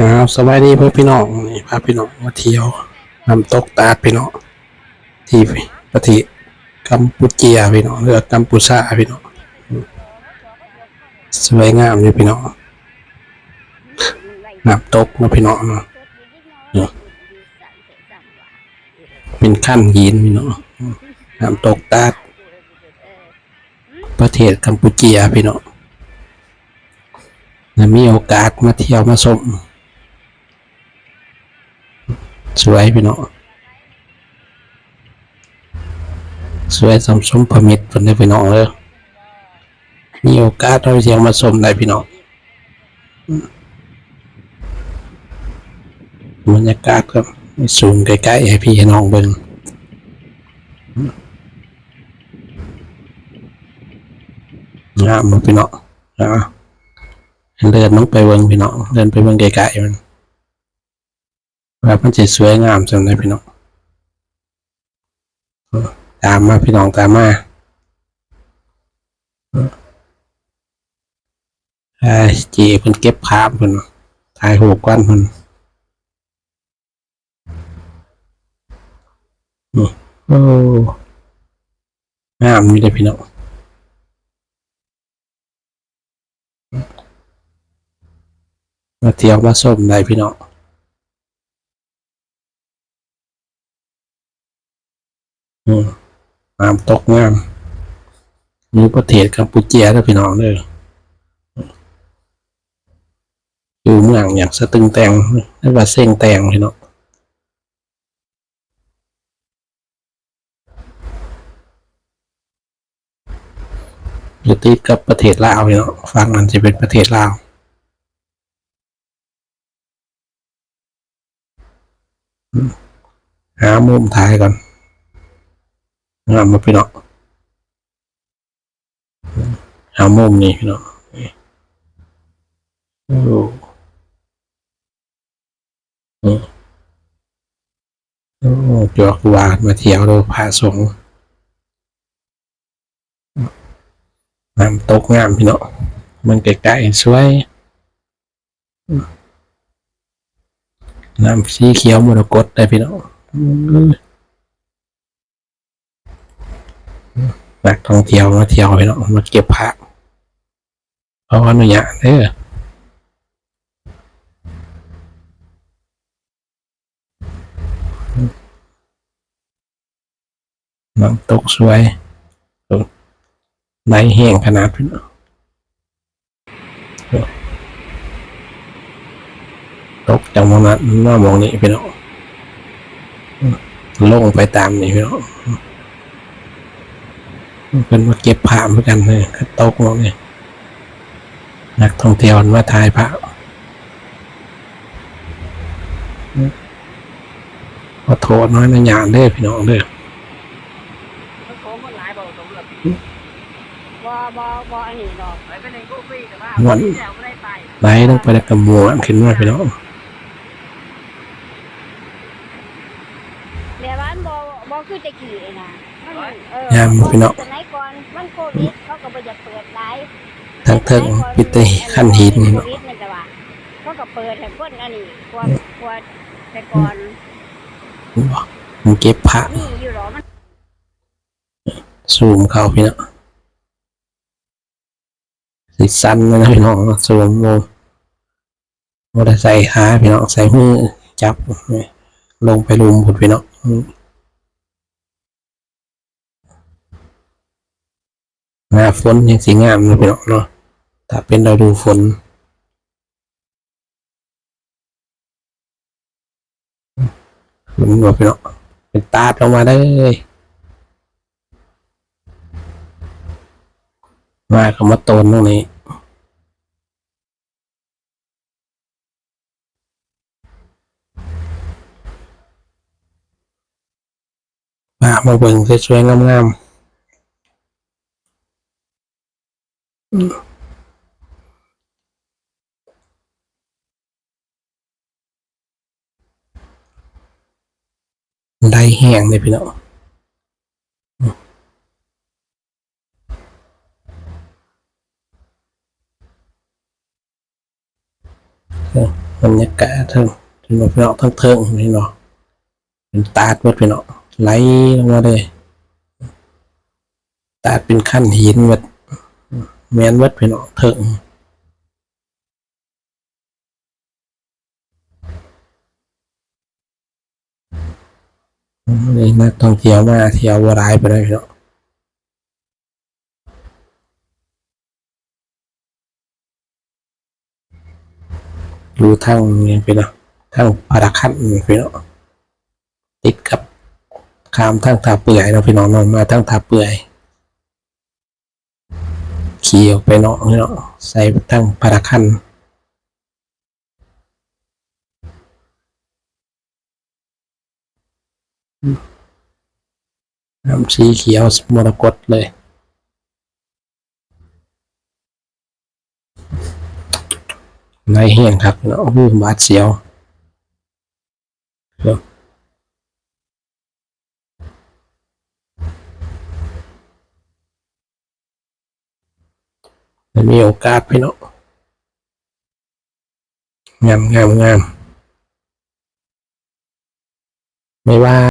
ครับสบายดีเพื่อนพี่น้องนี่พาพี่น้องมาเที่ยวน้ำตกตาดพี่น้องที่ประเทศกัมพูเจียพี่น้องเรือกัมพูชาพี่น้องสวยงามเลยพี่น้องน้ำตกนาะพี่น้องเนาะเป็นขั้นหินพี่น้องน้ำตกตาดประเทศกัมพูเจียพี่น้องมีโอกาสมาเที่ยวมาชม สวยพี่น้องสวยสมสมพมิตรเพิ่นได้พี่น้องเลยมีโอกาสเราเสียงมาชมได้พี่น้องบรรยากาศก็สูงใกล้ๆให้พี่ให้น้องเบิ่งงามบ่พี่น้องนะเดินน้องไปเบิ่งพี่น้องเดินไปเบิ่งไกลๆมัน แบบมันจะสวยงามจังเลยพี่น้องตามมาพี่น้องตามมาไอ้เจเพิ่นเก็บภาพเพิ่นถ่ายหูปก้อนเพิ่นโอ้งามนี่เลยพี่น้องมาเที่ยวมาส้มได้พี่น้อง น้ำตกงามอยู่ประเทศกัมพูเจียแล้วพี่น้องเด้ออยู่เมืองอย่างสตึงแตงเรียกว่าเส้งแตงพี่น้องอยู่ติดกับประเทศลาวพี่น้องฝั่งนั้นจะเป็นประเทศลาวหามุมถ่ายก่อน งามมาพี่น้องหามุมนี่พี่น้องนี่โอ้นี่โอ้จอกวานมาเที่ยวดูผาสงฆ์น้ำตกงามพี่น้องมันไกลๆสวยน้ำสีเขียวมรกตได้พี่น้องอืม นักท่องเที่ยวมาเที่ยวไปเนาะมาเก็บผักเพราะว่าหนูอยากเด้อน้ำตกสวยไหนแห้งขนาดพี่เนาะตกจังหวะนั้นน่ามองนี่พี่เนาะลงไปตามนี่พี่เนาะ เป็นมาเก็บผ้าเหมือนกันเลยก็ตกลงเนี่ยนักท่องเที่ยวมาถ่ายผ้าขอโทษน้อยนะหยานเด้อพี่น้องเด้อมันโค้งมันหลายบ่ตรงเลือกบ่บ่บ่อันนี้ดอกไปเป็นหนึ่งกูฟรีแต่ว่าวันที่แล้วไม่ได้ไปไหลต้องไปแล้วกระมวนขึ้นมาพี่น้อง แม่บ้านบ่บ่คือแตะกี้เลยนะมันเออยามพี่น้อง สมัยก่อนมันโควิดเขาก็บ่อยากเปิดหลายทั้งเทิงปิดแต่ขั้นหินนี่โคเนาะวิดนั่นแต่ว่าเขาก็เปิดให้คนอันนี้กว่ากว่าแต่ก่อนมันเก็บผ้านี่อยู่หรอมันซูมเข้าพี่น้องสิสั้นเลยนะพี่น้องซูมโมโมได้ใส่ขาพี่น้องใส่มือจับนี่ ลงไปลุมผุดพี่น้องอืมหน้าฝนยังสีงามเลยพี่น้องเนาะถ้าเป็นฤดูฝนมันบอกพี่น้องเป็นตาดออกมาได้เลยมาก็มาโตนตรงนี้ มามาเบิ่งสวยๆงามๆได้แห้งเลยพี่น้องบรร ไหลลงมาเลยตาดเป็นขั้นหินเบิดแมนเบิดพี่น้องเทิงนี่นักท่องเที่ยวมาเที่ยววรายไปเลยพี่น้องดูทางนี่พี่น้องทางพาราคันนี่พี่น้องติดกับ ขามทางทาเปื่อยเนาะพี่น้องนอนมาทางทาเปื่อยขี่ออกไปเนาะพี่น้องใส่ทางพาราคันน้ำสีเขียวมรกตเลยในแห้งครับเนาะโอ้โหบาดเสียวเดี๋ยว มีโอกาสพี่เนาะงามงามงามไม่ว่า